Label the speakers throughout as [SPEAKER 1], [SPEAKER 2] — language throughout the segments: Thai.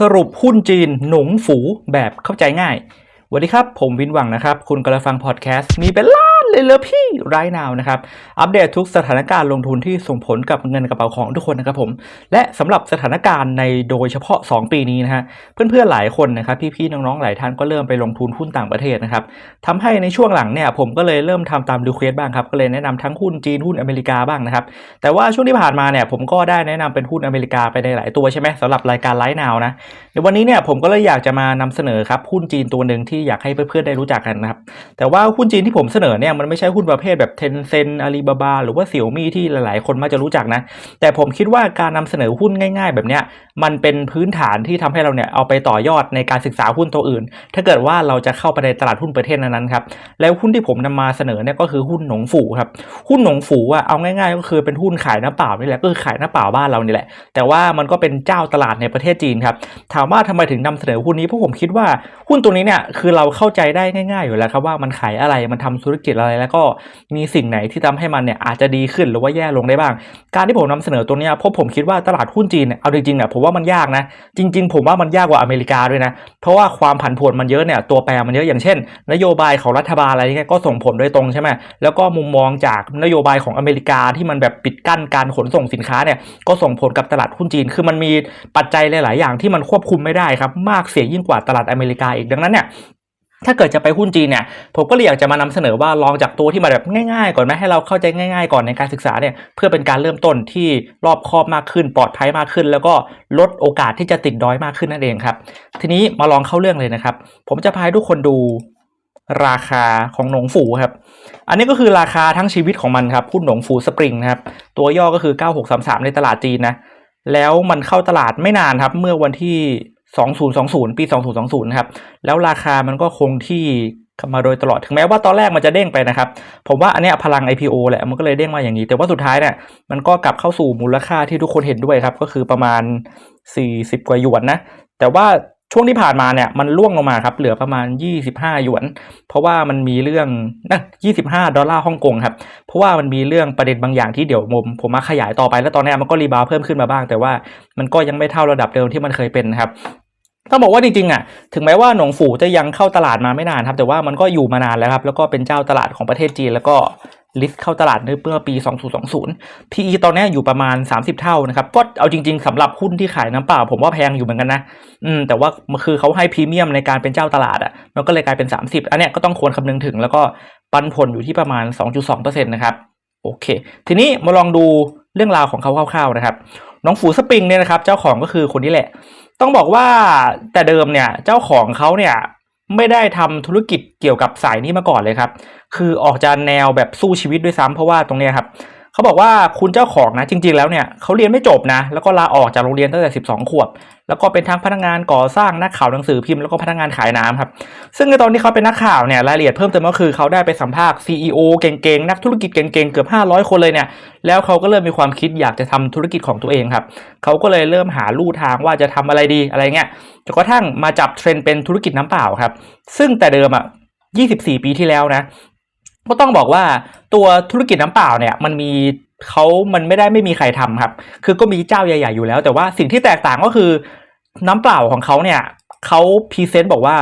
[SPEAKER 1] สรุปหุ้นจีนหนงฝูแบบเข้าใจง่ายสวัสดีครับ ผมวินหวังนะครับ คุณกำลังฟังพอดแคสต์มีเป็นล้า เลยเลยพี่ไรนาวนะครับ อัปเดตทุกสถานการณ์ลงทุนที่ส่งผลกับเงินกระเป๋าของทุกคนนะครับผม และสำหรับสถานการณ์ในโดยเฉพาะ 2 ปีนี้นะฮะ เพื่อนๆหลายคนนะครับ พี่ๆน้องๆหลายท่านก็เริ่มไปลงทุนหุ้นต่างประเทศนะครับทำให้ในช่วงหลังเนี่ยผมก็เลยเริ่มทำตามรีเควสบ้างครับ ก็เลยแนะนำทั้งหุ้นจีนหุ้นอเมริกาบ้างนะครับ แต่ว่าช่วงที่ผ่านมาเนี่ยผมก็ได้แนะนำเป็นหุ้นอเมริกาไปในหลายตัวใช่ไหมสำหรับรายการไลฟ์นาวนะในวันนี้เนี่ยผมก็เลยอยากจะมานำเสนอครับหุ้นจีนตัวหนึ่งที่อยากให้เพื่อนๆได้รู้จักกันนะครับแต่ว่าหุ้นจีนที่ผมเสนอเนี่ยมันไม่ใช่หุ้นประเภทแบบเทนเซ็นอาลีบาบาหรือว่าเสี่ยวมี่ที่หลาย ๆ คนมักจะรู้จักนะ แต่ผมคิดว่าการนำเสนอหุ้นง่าย ๆ แบบเนี้ยมันเป็นพื้นฐานที่ทำให้เราเนี่ยเอาไปต่อยอดในการศึกษาหุ้นตัวอื่น ถ้าเกิดว่าเราจะเข้าไปในตลาดหุ้นประเทศนั้นๆครับแล้วหุ้นที่ผมนำมาเสนอเนี่ยก็คือหุ้นหนงฝูครับหุ้นหนงฝูอะเอาง่าย ๆ ก็คือเป็นหุ้นขายน้ำเปล่านี่แหละก็คือขายน้ำเปล่าบ้านเรานี่แหละ แต่ว่ามันก็เป็นเจ้าตลาดในประเทศจีนครับถามว่าทำไมถึงนำเสนอหุ้นนี้เพราะผมคิดว่าหุ้นตัวนี้เนี่ยคือเราเข้าใจได้ง่าย ๆ อยู่แล้วครับว่ามันขายอะไรมันทำธุรกิจอะไรแล้วก็มีสิ่งไหนที่ทำให้มันเนี่ยอาจจะดีขึ้นหรือว่าแย่ลงได้บ้าง การที่ผมนำเสนอตัวเนี้ยเพราะผมคิดว่าตลาดหุ้นจีนเนี่ยเอาจริงๆเนี่ยผมว่ามันยากนะ จริง ๆ ผมว่ามันยากกว่าอเมริกาด้วยนะ เพราะว่าความผันผวนมันเยอะเนี่ยตัวแปรมันเยอะอย่างเช่น นโยบายของรัฐบาลอะไรเงี้ยก็ส่งผลโดยตรงใช่ไหมแล้วก็มุมมองจากนโยบายของอเมริกาที่มันแบบปิดกั้นการขนส่งสินค้าเนี่ยก็ส่งผลกับตลาดหุ้นจีน คือมันมีปัจจัยหลาย ๆ อย่างที่มันควบคุมไม่ได้ครับมากเสียยิ่งกว่าตลาดอเมริกาอีกดังนั้นเนี่ย ถ้าเกิดจะไปหุ้นจีนเนี่ยผมก็เลยอยากจะมานำเสนอว่าลองจากตัวที่มาแบบง่ายๆ ก่อนไหมให้เราเข้าใจง่าย ๆ ก่อนในการศึกษาเนี่ยเพื่อเป็นการเริ่มต้นที่รอบคอบมากขึ้น ปลอดภัยมากขึ้น แล้วก็ลดโอกาสที่จะติดดอยมากขึ้นนั่นเองครับ ทีนี้มาลองเข้าเรื่องเลยนะครับ ผมจะพาทุกคนดูราคาของหนงฝูครับ อันนี้ก็คือราคาทั้งชีวิตของมันครับหุ้นหนงฝูสปริงนะครับตัวย่อก็คือ 9633 ในตลาดจีนนะแล้วมันเข้าตลาดไม่นานครับเมื่อวันที่ 2020 ปี 2020นะครับ แล้วราคามันก็คงที่มาโดยตลอด ถึงแม้ว่าตอนแรกมันจะเด้งไปนะครับ ผมว่าอันเนี้ยพลัง IPO แหละ มันก็เลยเด้งมาอย่างนี้ แต่ว่าสุดท้ายเนี่ย มันก็กลับเข้าสู่มูลค่าที่ทุกคนเห็นด้วยครับ ก็คือประมาณ 40 กว่าหยวนนะ แต่ว่าช่วงที่ผ่านมาเนี่ย มันล่วงลงมาครับ เหลือประมาณ 25 หยวน เพราะว่ามันมีเรื่องนะ25 ดอลลาร์ฮ่องกงครับ เพราะว่ามันมีเรื่องประเด็นบางอย่างที่เดี๋ยวผมผมมาขยายต่อไป แล้วตอนนี้มันก็รีบาวเพิ่มขึ้นมาบ้าง แต่ว่ามันก็ยังไม่เท่าระดับเดิมที่มันเคยเป็นครับ ต้องบอกว่าจริงๆอะถึงแม้ว่าหนงฝูจะยังเข้าตลาดมาไม่นานครับ แต่ว่ามันก็อยู่มานานแล้วครับ แล้วก็เป็นเจ้าตลาดของประเทศจีน แล้วก็ลิสต์เข้าตลาดเมื่อปี 2020 PE ตอนนี้อยู่ประมาณ 30 เท่านะครับ ก็เอาจริง ๆสำหรับหุ้นที่ขายน้ำเปล่า ผมว่าแพงอยู่เหมือนกันนะ อืม แต่ว่าคือเขาให้พรีเมียมในการเป็นเจ้าตลาดอะ มันก็เลยกลายเป็น 30 อันเนี้ยก็ต้องควรคำนึงถึง แล้วก็ปันผลอยู่ที่ประมาณ 2.2%นะครับ โอเค ทีนี้มาลองดู เรื่องราวของเขาคร่าวๆนะครับ น้องฝูสปริงเนี่ยนะครับ เจ้าของก็คือคนนี้แหละ ต้องบอกว่าแต่เดิมเนี่ยเจ้าของเขาเนี่ยไม่ได้ทำธุรกิจเกี่ยวกับสายนี้มาก่อนเลยครับ คือออกจากแนวแบบสู้ชีวิตด้วยซ้ำเพราะว่าตรงเนี้ยครับ เขาบอกว่าคุณเจ้าของนะจริง ๆ แล้วเนี่ยเขาเรียนไม่จบนะ แล้วก็ลาออกจากโรงเรียนตั้งแต่ 12 ขวบ แล้วก็เป็นทั้งพนักงานก่อสร้างนักข่าวหนังสือพิมพ์แล้วก็พนักงานขายน้ำครับ ซึ่งในตอนที่เขาเป็นนักข่าวเนี่ยรายละเอียดเพิ่มเติมก็คือเขาได้ไปสัมภาษณ์ CEO เก่งๆ นักธุรกิจเก่งๆ เกือบ 500 คนเลยเนี่ย แล้วเขาก็เริ่มมีความคิดอยากจะทำธุรกิจของตัวเองครับเขาก็เลยเริ่มหาลู่ทางว่าจะทำอะไรดีอะไรเงี้ยจนกระทั่งมาจับเทรนด์เป็นธุรกิจน้ำเปล่าครับ ซึ่งแต่เดิมอะ24 ปีที่แล้วนะ ก็ต้องบอกว่าตัวธุรกิจน้ำเปล่าเนี่ยมันมีเขามันไม่ได้ไม่มีใครทำครับ คือก็มีเจ้าใหญ่ ๆ อยู่แล้ว แต่ว่าสิ่งที่แตกต่างก็คือ น้ำเปล่าของเขาเนี่ยเขาพรีเซนต์บอกว่า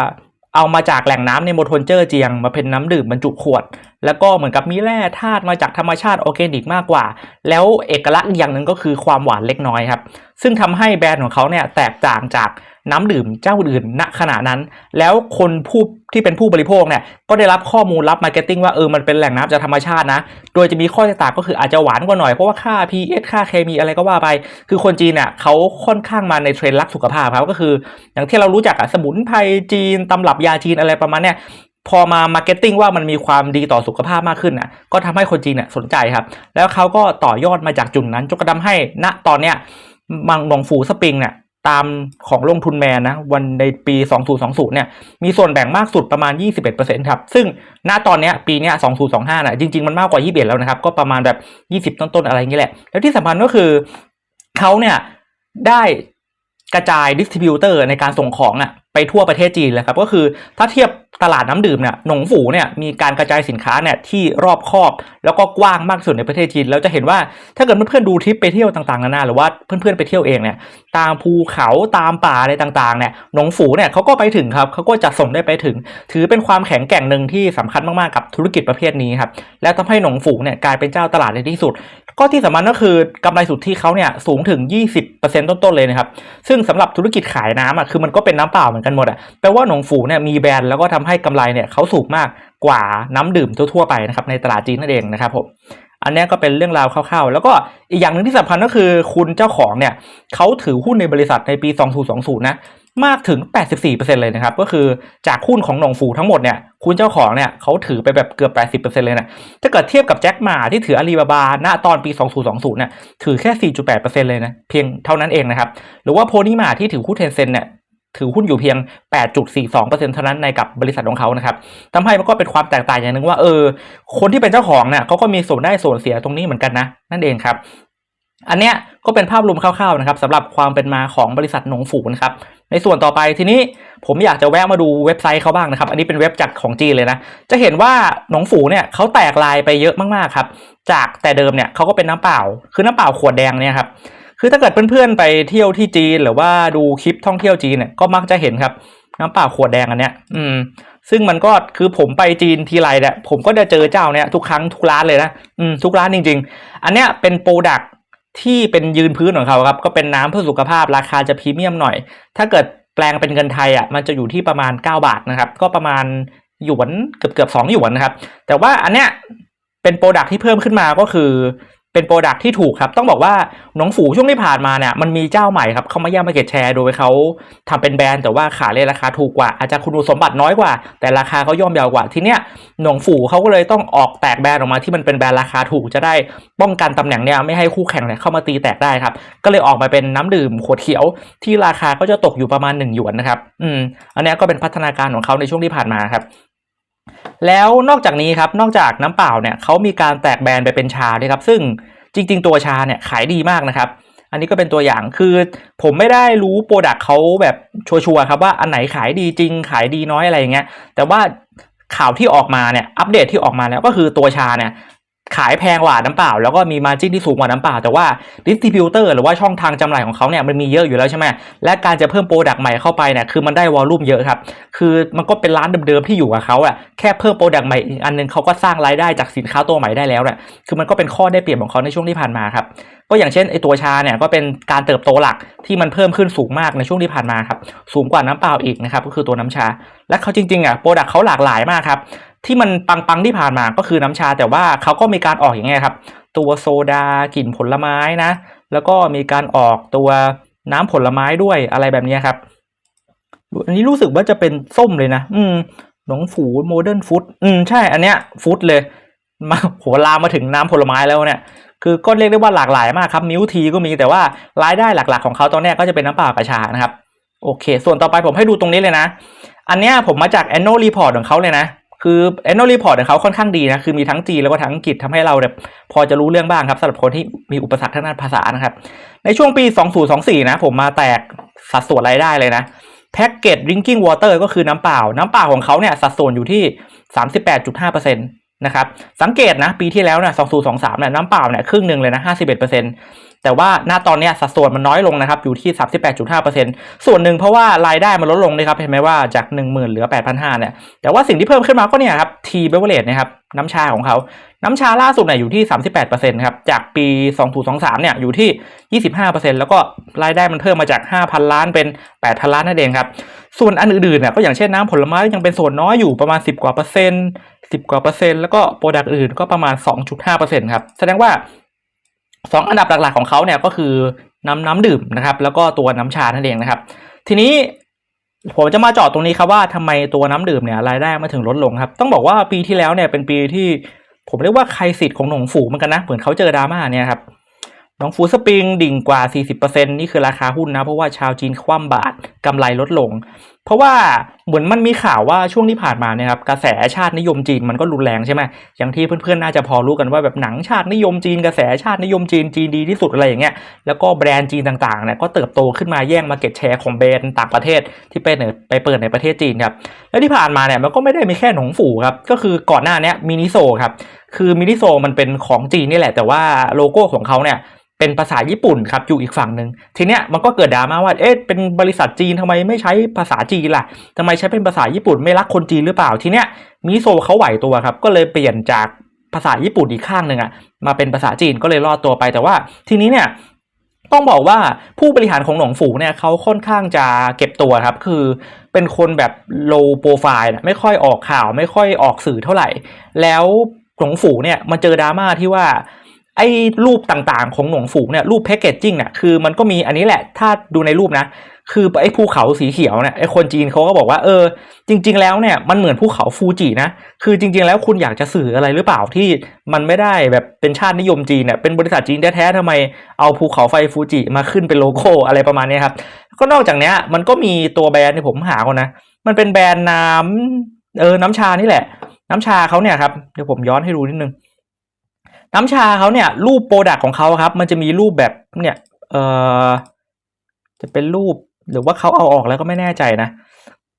[SPEAKER 1] เอามาจากแหล่งน้ำในโมทนเจอร์เจียง มาเป็นน้ำดื่มบรรจุขวด แล้วก็เหมือนกับมีแร่ธาตุมาจากธรรมชาติออร์แกนิกมากกว่า แล้วเอกลักษณ์อย่างหนึ่งก็คือความหวานเล็กน้อยครับ ซึ่งทำให้แบรนด์ของเขาเนี่ยแตกต่างจาก น้ำดื่มเจ้าอื่นณขณะนั้น แล้วคนผู้ที่เป็นผู้บริโภคเนี่ยก็ได้รับข้อมูลรับมาร์เก็ตติ้งว่าเออมันเป็นแหล่งน้ำจากธรรมชาตินะ โดยจะมีข้อแตกต่างก็คืออาจจะหวานกว่าหน่อยเพราะว่าค่า pH ค่าเคมีอะไรก็ว่าไป คือคนจีนเนี่ยเขาค่อนข้างมาในเทรนด์รักสุขภาพครับก็คือ อย่างที่เรารู้จักอะสมุนไพรจีนตำรับยาจีนอะไรประมาณเนี้ยพอมามาร์เก็ตติ้งว่ามันมีความดีต่อสุขภาพมากขึ้นน่ะก็ทำให้คนจีนเนี่ยสนใจครับ แล้วเขาก็ต่อยอดมาจากจุดนั้นจนกระทำให้ณตอนเนี้ยมังหนงฝูสปริงเนี่ย ตามของลงทุนแมนนะวันในปี 2020 เนี่ยมีส่วนแบ่งมากสุดประมาณ 21%ครับ ซึ่งณตอนเนี้ยปีเนี้ย2025น่ะจริง ๆ มันมากกว่า 21 แล้วนะครับ ก็ประมาณแบบ 20 ต้น ๆ อะไรอย่างเงี้ยแหละ แล้วที่สำคัญก็คือเขาเนี่ยได้กระจายดิสติบิวเตอร์ในการส่งของอะไปทั่วประเทศจีนเลยครับ ก็คือถ้าเทียบตลาดน้ำดื่มเนี่ยหนงฝูเนี่ยมีการกระจายสินค้าเนี่ยที่รอบคอบ แล้วก็กว้างมากสุดในประเทศจีนแล้วจะเห็นว่าถ้าเกิดเพื่อนๆดูทริปไปเที่ยวต่างๆนานาหรือว่าเพื่อนๆไปเที่ยวเองเนี่ยตามภูเขาตามป่าอะไรต่างๆเนี่ยหนงฝูเนี่ยเขาก็ไปถึงครับเขาก็จะส่งได้ไปถึง ถือเป็นความแข็งแกร่งหนึ่งที่สำคัญมากๆกับธุรกิจประเภทนี้ครับและทำให้หนงฝูเนี่ยกลายเป็นเจ้าตลาดในที่สุด ก็ที่สำคัญก็คือกำไรสุทธิเขาเนี่ยสูงถึง 20%ต้นๆเลยนะครับซึ่งสำหรับธุรกิจขายน้ำอะคือมันก็เป็นน้ำเปล่าเหมือนกันหมดอะแปลว่าหนงฝูเนี่ยมีแบรนด์แล้วก็ทำให้กำไรเนี่ยเขาสูงมากกว่าน้ำดื่มทั่วๆไปนะครับในตลาดจีนนั่นเองนะครับผมอันนี้ก็เป็นเรื่องราวคร่าวๆ แล้วก็อีกอย่างหนึ่งที่สำคัญก็คือคุณเจ้าของเนี่ยเขาถือหุ้นในบริษัทในปี 2020 นะมากถึง 84%เลยนะครับ ก็คือจากหุ้นของหนงฝูทั้งหมดเนี่ยคุณเจ้าของเนี่ยเขาถือไปแบบเกือบ 80%เลยนะถ้าเกิดเทียบกับแจ็คหมาที่ถืออาลีบาบาณตอนปี 2020 เนี่ยถือแค่ 4.8%เลยนะเพียงเท่านั้นเองนะครับ หรือว่าโพนี่มาที่ถือหุ้นเทนเซ็นเนี่ย ถือหุ้นอยู่เพียง 8.42%เท่านั้นในกับบริษัทของเขานะครับทำให้มันก็เป็นความแตกต่างอย่างหนึ่งว่าเออ คนที่เป็นเจ้าของเนี่ยเขาก็มีส่วนได้ส่วนเสียตรงนี้เหมือนกันนะ นั่นเองครับ อันเนี้ยก็เป็นภาพรวมคร่าวๆนะครับสำหรับความเป็นมาของบริษัทหนงฝูนะครับ ในส่วนต่อไปทีนี้ผมอยากจะแวะมาดูเว็บไซต์เขาบ้างนะครับ อันนี้เป็นเว็บจากของจีนเลยนะ จะเห็นว่าหนงฝูเนี่ยเขาแตกลายไปเยอะมากๆครับ จากแต่เดิมเนี่ยเขาก็เป็นน้ำเปล่า คือน้ำเปล่าขวดแดงเนี่ยครับ คือถ้าเกิดเพื่อนๆไปเที่ยวที่จีน หรือว่าดูคลิปท่องเที่ยวจีนเนี่ยก็มักจะเห็นครับน้ำเปล่าขวดแดงอันเนี้ย อืม ซึ่งมันก็คือผมไปจีนทีไรเนี่ยผมก็จะเจอเจ้าเนี่ยทุกครั้งทุกร้านเลยนะอืมทุกร้านจริง ๆ อันเนี้ยเป็นโปรดักที่เป็นยืนพื้นของเขาครับ ก็เป็นน้ำเพื่อสุขภาพราคาจะพรีเมียมหน่อย ถ้าเกิดแปลงเป็นเงินไทยอะมันจะอยู่ที่ประมาณ 9 บาทนะครับ ก็ประมาณหยวนเกือบเกือบสองหยวนนะครับ แต่ว่าอันเนี้ยเป็นโปรดักที่เพิ่มขึ้นมาก็คือ เป็นโปรดักที่ถูกครับ ต้องบอกว่าหนองฝูช่วงที่ผ่านมาเนี่ยมันมีเจ้าใหม่ครับเข้ามาแย่งมาเก็ตแชร์โดยเขาทำเป็นแบรนด์แต่ว่าขายในราคาถูกกว่า อาจจะคุณสมบัติน้อยกว่า แต่ราคาเขาย่อมเยาวกว่าทีเนี้ยหนองฝูเขาก็เลยต้องออกแตกแบรนด์ออกมาที่มันเป็นแบรนด์ราคาถูกจะได้ป้องกันตำแหน่งเนี่ยไม่ให้คู่แข่งเนี่ยเข้ามาตีแตกได้ครับ ก็เลยออกมาเป็นน้ำดื่มขวดเขียวที่ราคาก็จะตกอยู่ประมาณ1หยวนนะครับอืมอันนี้ก็เป็นพัฒนาการของเขาในช่วงที่ผ่านมาครับ แล้วนอกจากนี้ครับนอกจากน้ำเปล่าเนี่ยเขามีการแตกแบรนด์ไปเป็นชาด้วยครับซึ่งจริง ๆ ตัวชาเนี่ยขายดีมากนะครับ อันนี้ก็เป็นตัวอย่างคือผมไม่ได้รู้โปรดักเขาแบบชัวร์ๆครับว่าอันไหนขายดีจริงขายดีน้อยอะไรอย่างเงี้ยแต่ว่าข่าวที่ออกมาเนี่ยอัปเดตที่ออกมาแล้วก็คือตัวชาเนี่ย ขายแพงกว่าน้ำเปล่า แล้วก็มีมาจิ้นที่สูงกว่าน้ำเปล่า แต่ว่าดิสติบิวเตอร์หรือว่าช่องทางจำหน่ายของเขาเนี่ยมันมีเยอะอยู่แล้วใช่ไหมและการจะเพิ่มโปรดักต์ใหม่เข้าไปเนี่ยคือมันได้วอลลุ่มเยอะครับ คือมันก็เป็นร้านเดิมๆที่อยู่กับเขาอะแค่เพิ่มโปรดักต์ใหม่อีกอันนึงเขาก็สร้างรายได้จากสินค้าตัวใหม่ได้แล้วเนี่ยคือมันก็เป็นข้อได้เปรียบของเขาในช่วงที่ผ่านมาครับก็อย่างเช่นไอตัวชาเนี่ยก็เป็นการเติบโตหลักที่มันเพิ่มขึ้นสูงมากในช่วงที่ผ่านมาครับสูงกว่าน้ำเปล่าอีกนะครับก็คือตัวน้ำชา และเขาจริงๆอะโปรดักต์เขาหลากหลายมากครับ ที่มันปังๆที่ผ่านมาก็คือน้ำชา แต่ว่าเขาก็มีการออกอย่างเงี้ยครับ ตัวโซดากลิ่นผลไม้นะ แล้วก็มีการออกตัวน้ำผลไม้ด้วยอะไรแบบนี้ครับ อันนี้รู้สึกว่าจะเป็นส้มเลยนะ อืมหนองฝูโมเดิร์นฟู้ดอืมใช่ อันเนี้ยฟู้ดเลย มาโหลามมาถึงน้ำผลไม้แล้วเนี่ย คือก็เรียกได้ว่าหลากหลายมากครับมิวทีก็มีแต่ว่ารายได้หลัก ๆ ของเขาตอนนี้ก็จะเป็นน้ำเปล่ากับชานะครับ โอเค ส่วนต่อไปผมให้ดูตรงนี้เลยนะ อันเนี้ยผมมาจาก annual report ของเขาเลยนะ คือ annual report ของเขาค่อนข้างดีนะ คือมีทั้งจีนแล้วก็ทั้งอังกฤษทำให้เราแบบพอจะรู้เรื่องบ้างครับสำหรับคนที่มีอุปสรรคทางด้านภาษานะครับ ในช่วงปี 2024 นะ ผมมาแตกสัดส่วนรายได้เลยนะแพ็กเกจ drinking water ก็คือน้ำเปล่า น้ำเปล่าของเขาเนี่ยสัดส่วนอยู่ที่ 38.5%นะครับ สังเกตนะ ปีที่แล้วนะ2023เนี่ยน้ำเปล่าเนี่ยครึ่งหนึ่งเลยนะ 51% แต่ว่าหน้าตอนนี้สัดส่วนมันน้อยลงนะครับอยู่ที่ 38.5%ส่วนหนึ่งเพราะว่ารายได้มันลดลงนะครับเห็นไหมว่าจาก 10,000เหลือ 8,500เนี่ยแต่ว่าสิ่งที่เพิ่มขึ้นมาก็เนี่ยครับ T beverage นะครับน้ำชาของเขาน้ำชาล่าสุดเนี่ยอยู่ที่ 38%ครับจากปี 2023เนี่ยอยู่ที่ 25%แล้วก็รายได้มันเพิ่มมาจาก 5,000 ล้านเป็น 8,000 ล้านนั่นเองครับส่วนอันอื่นๆเนี่ยก็อย่างเช่นน้ำผลไม้ยังเป็นส่วนน้อยอยู่ประมาณ 10 กว่าเปอร์เซ็นต์10 กว่าเปอร์เซ็นต์แล้วก็โปรดักต์อื่นก็ประมาณ 2.5%ครับแสดงว่า สองอันดับหลักๆของเขาเนี่ยก็คือน้ำน้ำดื่มนะครับ แล้วก็ตัวน้ำชานั่นเองนะครับ ทีนี้ผมจะมาเจาะตรงนี้ครับว่าทำไมตัวน้ำดื่มเนี่ยรายได้มาถึงลดลงครับ ต้องบอกว่าปีที่แล้วเนี่ยเป็นปีที่ผมเรียกว่าใครสิทธิ์ของหนองฝูเหมือนกันนะเหมือนเขาเจอดราม่าเนี่ยครับหนองฝูสปริงดิ่งกว่า 40%นี่คือราคาหุ้นนะ เพราะว่าชาวจีนคว่ำบาตรกำไรลดลง เพราะว่าเหมือนมันมีข่าวว่าช่วงที่ผ่านมาเนี่ยครับกระแสชาตินิยมจีนมันก็รุนแรงใช่ไหมอย่างที่เพื่อนๆน่าจะพอรู้กันว่าแบบหนังชาตินิยมจีน กระแสชาตินิยมจีนจีนดีที่สุดอะไรอย่างเงี้ยแล้วก็แบรนด์จีนต่างๆเนี่ยก็เติบโตขึ้นมาแย่งมาเก็ตแชร์ของแบรนด์ต่างประเทศที่ไปเนไปเปิดในประเทศจีนครับแล้วที่ผ่านมาเนี่ยมันก็ไม่ได้มีแค่หนงฝูครับก็คือก่อนหน้านี้มินิโซครับคือมินิโซมันเป็นของจีนนี่แหละ แต่ว่าโลโก้ของเขาเนี่ย เป็นภาษาญี่ปุ่นครับอยู่อีกฝั่งหนึ่งทีเนี้ยมันก็เกิดดราม่าว่าเอ๊ะเป็นบริษัทจีนทำไมไม่ใช้ภาษาจีนล่ะทำไมใช้เป็นภาษาญี่ปุ่นไม่รักคนจีนหรือเปล่าทีเนี้ยมิโซเขาไหวตัวครับก็เลยเปลี่ยนจากภาษาญี่ปุ่นอีกข้างหนึ่งอะมาเป็นภาษาจีนก็เลยรอดตัวไปแต่ว่าทีนี้เนี่ยต้องบอกว่าผู้บริหารของหนองฝูเนี่ยเขาค่อนข้างจะเก็บตัวครับ คือเป็นคนแบบ low profile นะไม่ค่อยออกข่าว ไม่ค่อยออกสื่อเท่าไหร่ แล้วหนองฝูเนี่ยมาเจอดราม่าที่ว่า ไอ้รูปต่างๆ ของหนองฝูเนี่ยรูปแพคเกจจิ้งเนี่ยคือมันก็มีอันนี้แหละถ้าดูในรูปนะ คือไอ้ภูเขาสีเขียวเนี่ยไอ้คนจีนเขาก็บอกว่าเออ จริง ๆ แล้วเนี่ยมันเหมือนภูเขาฟูจินะ คือจริง ๆ แล้วคุณอยากจะสื่ออะไรหรือเปล่าที่มันไม่ได้แบบเป็นชาตินิยมจีนเนี่ยเป็นบริษัทจีนแท้ๆทำไมเอาภูเขาไฟฟูจิมาขึ้นเป็นโลโก้อะไรประมาณนี้ครับก็นอกจากเนี้ยมันก็มีตัวแบรนด์ที่ผมหาก่อนนะ มันเป็นแบรนด์น้ำเออน้ำชานี่แหละ น้ำชาเขาเนี่ยครับเดี๋ยวผมย้อนให้ดูนิดนึง น้ำชาเขาเนี่ยรูปโปรดักของเขาครับ มันจะมีรูปแบบเนี่ยเออจะเป็นรูปหรือว่าเขาเอาออกแล้วก็ไม่แน่ใจนะ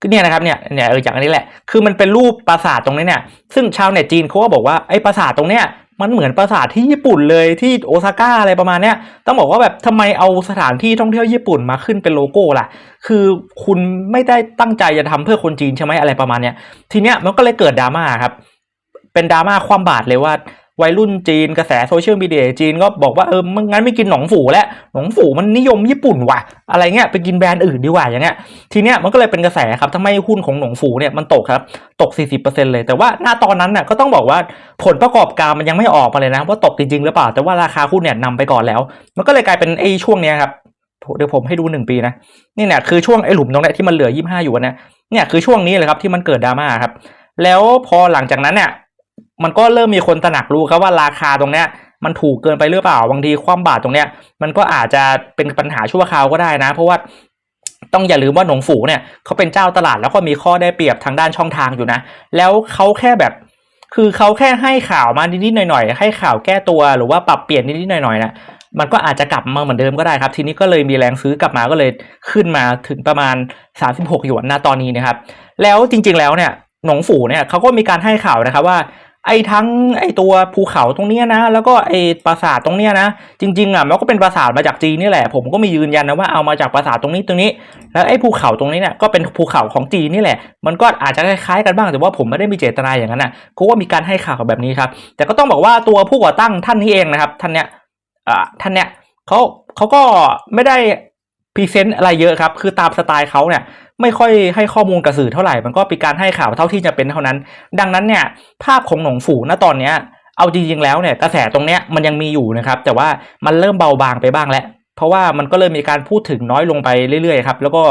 [SPEAKER 1] เนี่ยนะครับเนี่ยเนี่ยเอออย่างนี้แหละ คือมันเป็นรูปปราสาทตรงนี้เนี่ย ซึ่งชาวเน็ตจีนเขาก็บอกว่าไอ้ปราสาทตรงเนี้ยมันเหมือนปราสาทที่ญี่ปุ่นเลยที่โอซาก้าอะไรประมาณเนี้ยต้องบอกว่าแบบทำไมเอาสถานที่ท่องเที่ยวญี่ปุ่นมาขึ้นเป็นโลโก้ล่ะ คือคุณไม่ได้ตั้งใจจะทำเพื่อคนจีนใช่ไหมอะไรประมาณเนี้ยทีเนี้ยมันก็เลยเกิดดราม่าครับ เป็นดราม่าความบาดเลยว่า วัยรุ่นจีนกระแสโซเชียลมีเดียจีนก็บอกว่าเออมันงั้นไม่กินหนองฝูแล้วหนองฝูมันนิยมญี่ปุ่นว่ะ อะไรเงี้ยไปกินแบรนด์อื่นดีกว่าอย่างเงี้ยทีเนี้ยมันก็เลยเป็นกระแสครับทำให้หุ้นของหนองฝูเนี่ยมันตกครับตก 40%เลย แต่ว่าหน้าตอนนั้นน่ะก็ต้องบอกว่าผลประกอบการมันยังไม่ออกมาเลยนะว่าตกจริงๆหรือเปล่า แต่ว่าราคาหุ้นเนี่ยนำไปก่อนแล้ว มันก็เลยกลายเป็นไอ้ช่วงเนี้ยครับเดี๋ยวผมให้ดูหนึ่งปีนะนี่เนี่ยคือช่วงไอ้หลุมตรงเนี้ยที่มันเหลือ 25 อยู่นะเนี่ยคือช่วงนี้เลยครับที่มันเกิดดราม่าครับแล้วพอหลังจากนั้นเนี่ย มันก็เริ่มมีคนตระหนักรู้ครับว่าราคาตรงเนี้ยมันถูกเกินไปหรือเปล่าบางทีความบาทตรงเนี้ยมันก็อาจจะเป็นปัญหาชั่วคราวก็ได้นะ เพราะว่าต้องอย่าลืมว่าหนงฝูเนี่ยเขาเป็นเจ้าตลาดแล้วก็มีข้อได้เปรียบทางด้านช่องทางอยู่นะ แล้วเขาแค่แบบคือเขาแค่ให้ข่าวมานิดๆหน่อยๆ ให้ข่าวแก้ตัวหรือว่าปรับเปลี่ยนนิดๆหน่อยๆนะมันก็อาจจะกลับมาเหมือนเดิมก็ได้ครับ ทีนี้ก็เลยมีแรงซื้อกลับมาก็เลยขึ้นมาถึงประมาณ 36หยวนนะตอนนี้นะครับ แล้วจริงๆแล้วเนี่ยหนงฝูเนี่ยเขาก็มีการให้ข่าวนะครับว่า ไอ้ทั้งไอ้ตัวภูเขาตรงเนี้ยนะ แล้วก็ไอ้ปราสาทตรงเนี้ยนะ จริงๆอะมันก็เป็นปราสาทมาจากจีนนี่แหละ ผมก็มียืนยันนะว่าเอามาจากปราสาทตรงนี้ตรงนี้ แล้วไอ้ภูเขาตรงนี้เนี่ยก็เป็นภูเขาของจีนนี่แหละ มันก็อาจจะคล้ายๆกันบ้างแต่ว่าผมไม่ได้มีเจตนาอย่างนั้นนะก็ว่ามีการให้ข่าวแบบนี้ครับ แต่ก็ต้องบอกว่าตัวผู้ก่อตั้งท่านนี้เองนะครับ ท่านเนี้ยอ่าท่านเนี้ยเขาเขาก็ไม่ได้พรีเซนต์อะไรเยอะครับ คือตามสไตล์เขาเนี่ย ไม่ค่อยให้ข้อมูลกับสื่อเท่าไหร่มันก็เป็นการให้ข่าวเท่าที่จะเป็นเท่านั้น ดังนั้นเนี่ยภาพของหนงฝูณตอนเนี้ยเอาจริงๆแล้วเนี่ยกระแสตรงเนี้ยมันยังมีอยู่นะครับ แต่ว่ามันเริ่มเบาบางไปบ้างแล้วเพราะว่ามันก็เริ่มมีการพูดถึงน้อยลงไปเรื่อยๆครับแล้วก็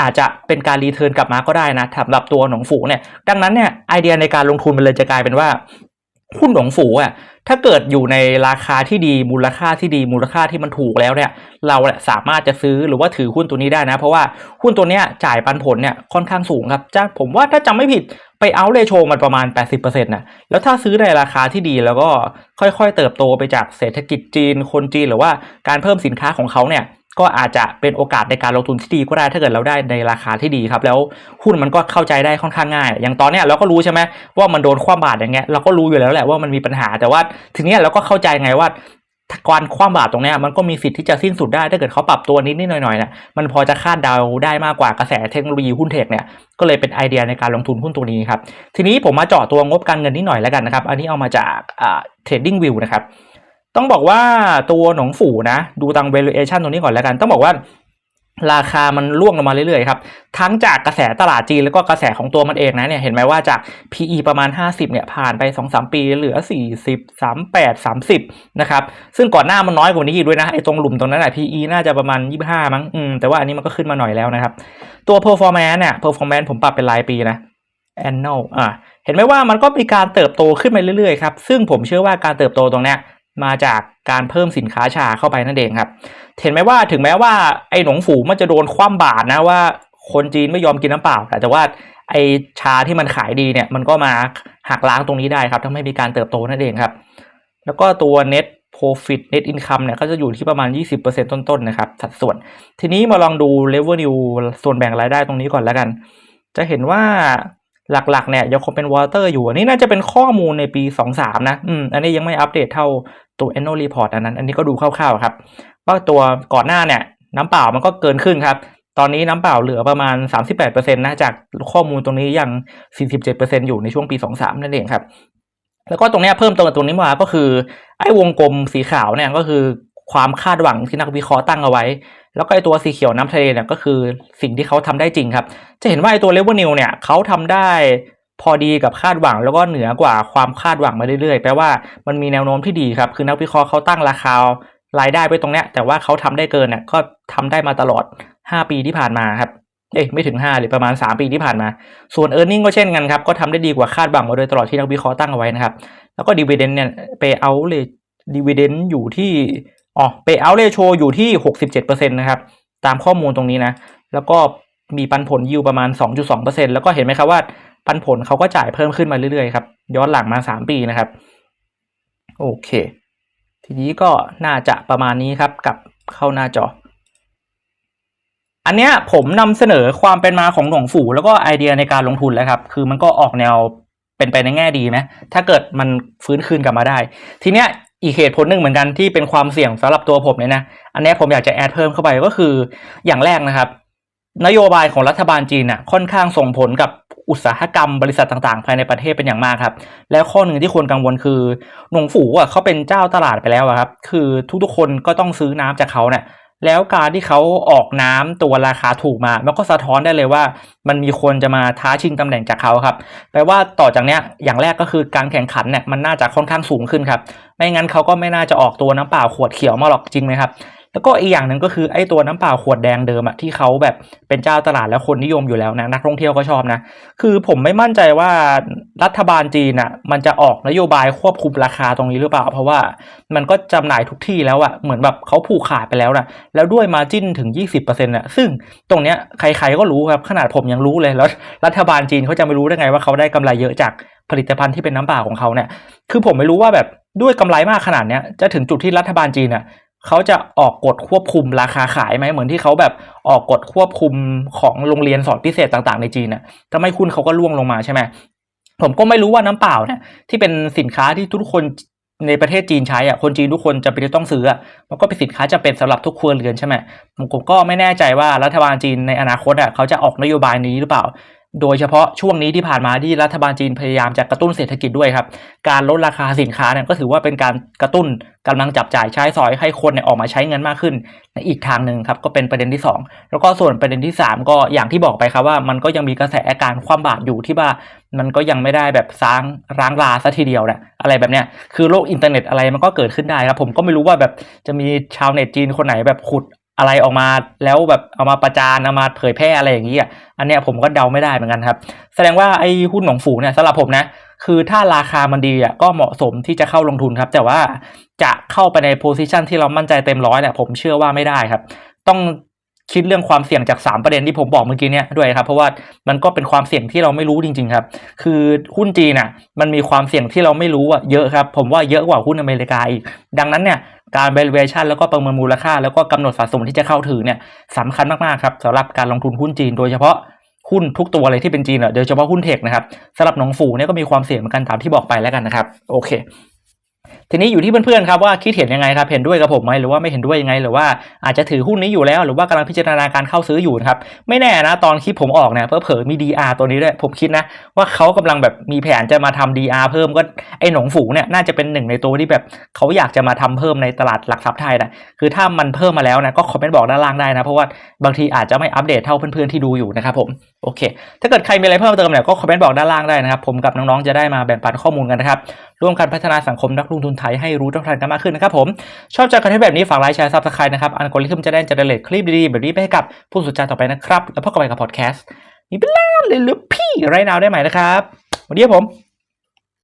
[SPEAKER 1] อาจจะเป็นการรีเทิร์นกลับมาก็ได้นะสำหรับตัวหนงฝูเนี่ยดังนั้นเนี่ยไอเดียในการลงทุนมันเลยจะกลายเป็นว่า หุ้นหนงฝูอะถ้าเกิดอยู่ในราคาที่ดีมูลค่าที่ดีมูลค่าที่มันถูกแล้วเนี่ย เราเนี่ยสามารถจะซื้อหรือว่าถือหุ้นตัวนี้ได้นะ เพราะว่าหุ้นตัวเนี้ยจ่ายปันผลเนี่ยค่อนข้างสูงครับจ้าผมว่าถ้าจำไม่ผิดไปเอาเลโชมันประมาณ 80%นะแล้วถ้าซื้อในราคาที่ดีแล้วก็ค่อยๆ เติบโตไปจากเศรษฐกิจจีนคนจีนหรือว่าการเพิ่มสินค้าของเขาเนี่ย ก็อาจจะเป็นโอกาสในการลงทุนที่ดีก็ได้ถ้าเกิดเราได้ในราคาที่ดีครับแล้วหุ้นมันก็เข้าใจได้ค่อนข้างง่าย อย่างตอนเนี้ยเราก็รู้ใช่ไหมว่ามันโดนคว่ำบาตรอย่างเงี้ยเราก็รู้อยู่แล้วแหละว่ามันมีปัญหาแต่ว่าทีเนี้ยเราก็เข้าใจไงว่าการคว่ำบาตรตรงเนี้ยมันก็มีสิทธิ์ที่จะสิ้นสุดได้ถ้าเกิดเขาปรับตัวนิดนิดหน่อยหน่อยๆเนี่ยมันพอจะคาดเดาได้มากกว่ากระแสเทคโนโลยีหุ้นเทคเนี่ยก็เลยเป็นไอเดียในการลงทุนหุ้นตัวนี้ครับทีนี้ผมมาเจาะตัวงบการเงินนิดหน่อยแล้วกันนะครับ อันนี้เอามาจากอ่า trading view นะครับ ต้องบอกว่าตัวหนองฝูนะ ดูตัง valuation ตรงนี้ก่อนแล้วกัน ต้องบอกว่าราคามันร่วงลงมาเรื่อยๆครับ ทั้งจากกระแสตลาดจีนแล้วก็กระแสของตัวมันเองนะเนี่ยเห็นไหมว่าจาก PE ประมาณ 50เนี่ยผ่านไป 2-3 ปีเหลือ 40 38 30นะครับซึ่งก่อนหน้ามันน้อยกว่านี้อีกด้วยนะไอ้ตรงหลุมตรงนั้นนะ PE น่าจะประมาณ 25 มั้งอืมแต่ว่าอันนี้มันก็ขึ้นมาหน่อยแล้วนะครับ ตัว performance เนี่ย performance ผมปรับเป็นรายปีนะ annual อ่าเห็นไหมว่ามันก็มีการเติบโตขึ้นมาเรื่อยๆครับซึ่งผมเชื่อว่าการเติบโตตรงเนี้ย มาจากการเพิ่มสินค้าชาเข้าไปนั่นเองครับ เห็นไหมว่าถึงแม้ว่าไอ้หนงฝูมันจะโดนคว่ำบาตรนะว่าคนจีนไม่ยอมกินน้ำเปล่า แต่ว่าไอ้ชาที่มันขายดีเนี่ยมันก็มาหักล้างตรงนี้ได้ครับทำให้มีการเติบโตนั่นเองครับ แล้วก็ตัว net profit net income เนี่ยก็จะอยู่ที่ประมาณ 20%ต้นๆนะครับสัดส่วน ทีนี้มาลองดู revenue ส่วนแบ่งรายได้ตรงนี้ก่อนแล้วกัน จะเห็นว่า หลักๆเนี่ยยังคงเป็น water อยู่อันนี้น่าจะเป็นข้อมูลในปี 23 นะอืมอันนี้ยังไม่อัปเดตเท่าตัว annual report อันนั้น อันนี้ก็ดูคร่าวๆครับว่าตัวก่อนหน้าเนี่ยน้ำเปล่ามันก็เกินครึ่งครับ ตอนนี้น้ำเปล่าเหลือประมาณ 38%นะจากข้อมูลตรงนี้ยัง 47%อยู่ในช่วงปี 23 นั่นเองครับ แล้วก็ตรงนี้เพิ่มเติมกับตรงนี้มาก็คือไอ้วงกลมสีขาวเนี่ยก็คือความคาดหวังที่นักวิเคราะห์ตั้งเอาไว้ แล้วก็ไอตัวสีเขียวน้ำทะเลเนี่ยก็คือสิ่งที่เขาทำได้จริงครับ จะเห็นว่าไอตัวเลเวลนิวเนี่ยเขาทำได้พอดีกับคาดหวังแล้วก็เหนือกว่าความคาดหวังมาเรื่อยๆแปลว่ามันมีแนวโน้มที่ดีครับ คือนักวิเคราะห์เขาตั้งราคารายได้ไว้ตรงเนี้ยแต่ว่าเขาทำได้เกินเนี่ยก็ทำได้มาตลอด 5 ปีที่ผ่านมาครับเอ้ยไม่ถึง 5 หรือประมาณ 3 ปีที่ผ่านมา ส่วน e a r n i n g ก็เช่นกันครับ ก็ทำได้ดีกว่าคาดหวังมาโดยตลอดที่นักวิเคราะห์ตั้งเอาไว้นะครับ แล้วก็ดีเวเดนเนี่ยเปเอาเลยดีเวเดนอยู่ที่ อ๋อเปเอาเลโชอยู่ที่ 67%นะครับ ตามข้อมูลตรงนี้นะ แล้วก็มีปันผลยิวประมาณ 2.2%แล้วก็เห็นไหมครับว่าปันผลเขาก็จ่ายเพิ่มขึ้นมาเรื่อยๆครับ ย้อนหลังมา 3 ปีนะครับ โอเค ทีนี้ก็น่าจะประมาณนี้ครับ กับเข้าหน้าจอ อันเนี้ยผมนำเสนอความเป็นมาของหลวงฝูแล้วก็ไอเดียในการลงทุนแล้วครับ คือมันก็ออกแนวเป็นไปในแง่ดีไหมถ้าเกิดมันฟื้นคืนกลับมาได้ ทีเนี้ย อีกเหตุผลหนึ่งเหมือนกันที่เป็นความเสี่ยงสำหรับตัวผมเนี่ยนะอันนี้ผมอยากจะแอดเพิ่มเข้าไปก็คืออย่างแรกนะครับ นโยบายของรัฐบาลจีนน่ะค่อนข้างส่งผลกับอุตสาหกรรมบริษัทต่างๆ ภายในประเทศเป็นอย่างมากครับ แล้วข้อหนึ่งที่ควรกังวลคือหนงฝูอะเขาเป็นเจ้าตลาดไปแล้วอะครับ คือทุกๆคนก็ต้องซื้อน้ำจากเขาเนี่ย แล้วการที่เขาออกน้ำตัวราคาถูกมา มันก็สะท้อนได้เลยว่า มันมีคนจะมาท้าชิงตำแหน่งจากเขาครับ แปลว่าต่อจากเนี้ยอย่างแรกก็คือการแข่งขันเนี่ยมันน่าจะค่อนข้างสูงขึ้นครับ ไม่งั้นเขาก็ไม่น่าจะออกตัวน้ำเปล่าขวดเขียวมาหรอกจริงไหมครับ แล้วก็อีกอย่างหนึ่งก็คือไอ้ตัวน้ำเปล่าขวดแดงเดิมอะที่เขาแบบเป็นเจ้าตลาดแล้วคนนิยมอยู่แล้วนะนักท่องเที่ยวก็ชอบนะ คือผมไม่มั่นใจว่ารัฐบาลจีนอะมันจะออกนโยบายควบคุมราคาตรงนี้หรือเปล่า เพราะว่ามันก็จำหน่ายทุกที่แล้วอะเหมือนแบบเขาผูกขาดไปแล้วนะแล้วด้วยมาจิ้นถึง 20%อะซึ่งตรงเนี้ยใครๆก็รู้ครับขนาดผมยังรู้เลยแล้ว รัฐบาลจีนเขาจะไม่รู้ได้ไงว่าเขาได้กำไรเยอะจากผลิตภัณฑ์ที่เป็นน้ำเปล่าของเขาเนี่ย คือผมไม่รู้ว่าแบบด้วยกำไรมากขนาดเนี้ยจะถึงจุดที่รัฐบาลจีนอะ เขาจะออกกฎควบคุมราคาขายไหมเหมือนที่เขาแบบออกกฎควบคุมของโรงเรียนสอนพิเศษต่างๆ ในจีนน่ะทำไมคุณเขาก็ล่วงลงมาใช่ไหมผมก็ไม่รู้ว่าน้ำเปล่าเนี่ยที่เป็นสินค้าที่ทุกคนในประเทศจีนใช้อะคนจีนทุกคนจะเป็นต้องซื้ออะมันก็เป็นสินค้าจะเป็นสำหรับทุกครัวเรือนใช่ไหมผมก็ไม่แน่ใจว่ารัฐบาลจีนในอนาคตอะเขาจะออกนโยบายนี้หรือเปล่า โดยเฉพาะช่วงนี้ที่ผ่านมาที่รัฐบาลจีนพยายามจะกระตุ้นเศรษฐกิจด้วยครับ การลดราคาสินค้าเนี่ยก็ถือว่าเป็นการกระตุ้นกำลังจับจ่ายใช้สอยให้คนเนี่ยออกมาใช้เงินมากขึ้นในอีกทางหนึ่งครับก็เป็นประเด็นที่ 2 แล้วก็ส่วนประเด็นที่ 3 ก็อย่างที่บอกไปครับว่ามันก็ยังมีกระแสอาการคว่ำบาตรอยู่ที่ว่ามันก็ยังไม่ได้แบบสร้างร้างลาซะทีเดียวนะอะไรแบบเนี้ยคือโลกอินเทอร์เน็ตอะไรมันก็เกิดขึ้นได้ครับผมก็ไม่รู้ว่าแบบจะมีชาวเน็ตจีนคนไหนแบบขุด อะไรออกมาแล้วแบบเอามาประจานเอามาเผยแพร่อะไรอย่างนี้อะอันเนี้ยผมก็เดาไม่ได้เหมือนกันครับ แสดงว่าไอ้หุ้นหนองฝูเนี่ยสำหรับผมนะคือถ้าราคามันดีอะก็เหมาะสมที่จะเข้าลงทุนครับ แต่ว่าจะเข้าไปในโพซิชันที่เรามั่นใจเต็มร้อยเนี่ยผมเชื่อว่าไม่ได้ครับ ต้อง คิดเรื่องความเสี่ยงจาก 3 ประเด็นที่ผมบอกเมื่อกี้เนี่ยด้วยครับ เพราะว่ามันก็เป็นความเสี่ยงที่เราไม่รู้จริง ๆ ครับ คือหุ้นจีนอะมันมีความเสี่ยงที่เราไม่รู้อะเยอะครับ ผมว่าเยอะกว่าหุ้นอเมริกาอีก ดังนั้นเนี่ยการ valuation แล้วก็ประเมินมูลค่า แล้วก็กำหนดสัดส่วนที่จะเข้าถือเนี่ยสำคัญมากๆครับสำหรับการลงทุนหุ้นจีน โดยเฉพาะหุ้นทุกตัวเลยที่เป็นจีนอะโดยเฉพาะหุ้นเทคนะครับสำหรับหนองฝูเนี่ยก็มีความเสี่ยงเหมือนกันตามที่บอกไปแล้วกันนะครับ โอเค ทีนี้อยู่ที่เพื่อนๆครับว่าคิดเห็นยังไงครับเห็นด้วยกับผมไหมหรือว่าไม่เห็นด้วยยังไง หรือว่าอาจจะถือหุ้นนี้อยู่แล้ว หรือว่ากำลังพิจารณาการเข้าซื้ออยู่นะครับไม่แน่นะตอนคลิปผมออกเนี่ยเผลอๆมี DR ตัวนี้ด้วยผมคิดนะว่าเขากำลังแบบมีแผนจะมาทำ DR เพิ่มก็ไอ้หนงฝูเนี่ยน่าจะเป็นหนึ่งในตัวที่แบบเขาอยากจะมาทำเพิ่มในตลาดหลักทรัพย์ไทยนะคือถ้ามันเพิ่มมาแล้วนะก็คอมเมนต์บอกด้านล่างได้นะเพราะว่าบางทีอาจจะไม่อัปเดตเท่าเพื่อนๆที่ดูอยู่นะครับผมโอเค ถ้าเกิดใครมีอะไรเพิ่มเติมเนี่ยก็คอมเมนต์บอกด้านล่างได้นะครับผมกับน้องๆจะได้มาแบ่งปันข้อมูลกันนะครับร่วมกันพัฒนาสังคมนักลงทุนไทยให้รู้เท่าทันกันมากขึ้นนะครับผม ชอบใจคอนเทนต์แบบนี้ฝากไลค์แชร์ซับสไครต์นะครับ อันกอริทึมจะได้จะเดเลทคลิปดีๆ แบบนี้ไปให้กับผู้สนใจต่อไปนะครับ แล้วพบกันใหม่กับพอดแคสต์นี่เป็นล่าเลยหรือพี่ไรนาวได้ไหมนะครับ วันนี้ผม